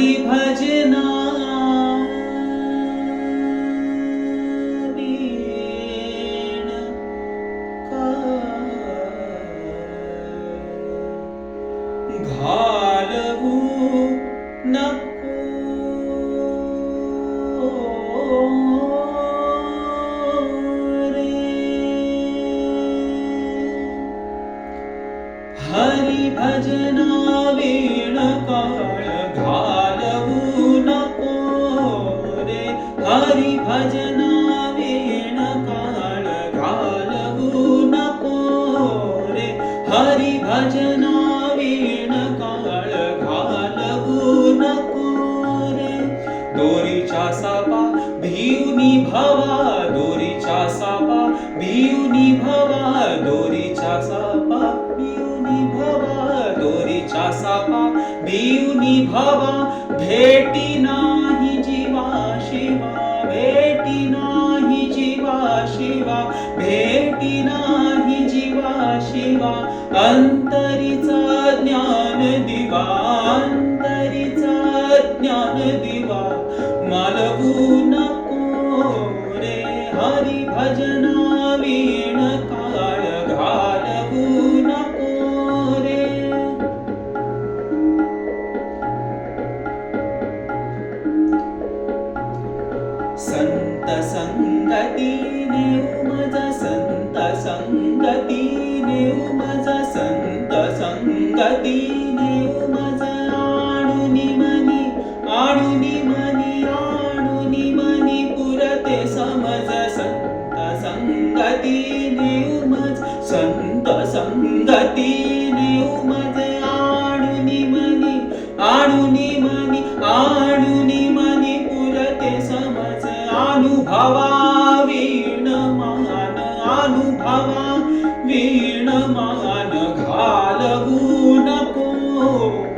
हरी भजना घालवू नको। रे। हरी भजना वेण काळ घाल हरी भजना वेण काळ घालवू नको रे हरी भजना वेण काळ घालवू नको रे दोरीच्या सापा भिवनी भवा दोरीच्या सापा भिवनी भवा दोरीच्या सापा भिवनी भवा दोरीच्या सापा भिवनी भवा भेटी नाही जीवा शिवा शिवा अंतरीचा ज्ञान दिवा अंतरीचा ज्ञान दिवा मालवू नको रे हरी भजना वीण काळ घालवू नको रे. संत संगतीने उमज संत कति न मज सन्त सङ्गीतिजाुनी मनी आणुनी अनुभवा वीण मान घालवू नको.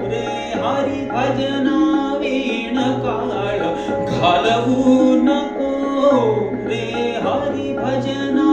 रे हरी भजना वीण काळ घालवू नको. रे हरी भजना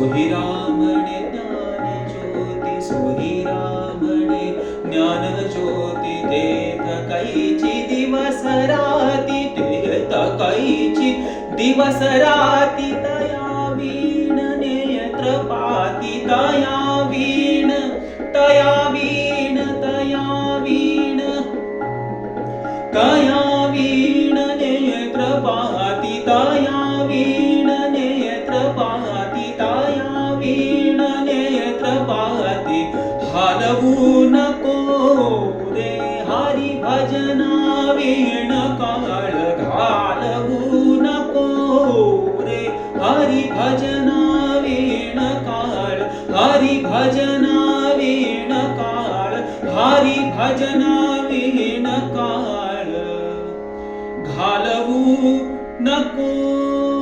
सोयीरामणे ज्ञान ज्योती सोयीरामणे ज्ञान ज्योती तेथ कैची दिवस राती तेथ कैची दिवस राती तया वीण नेत्र पाती तया वीण तया वीण तया वीण तया वीण नेत्र पाती तया वीण हलवू नको रे हरी भजना वीण काळ घालवू नको रे हरी भजना वीण काळ हरी भजना वीण काळ हरी भजना वीण काळ घालवू नको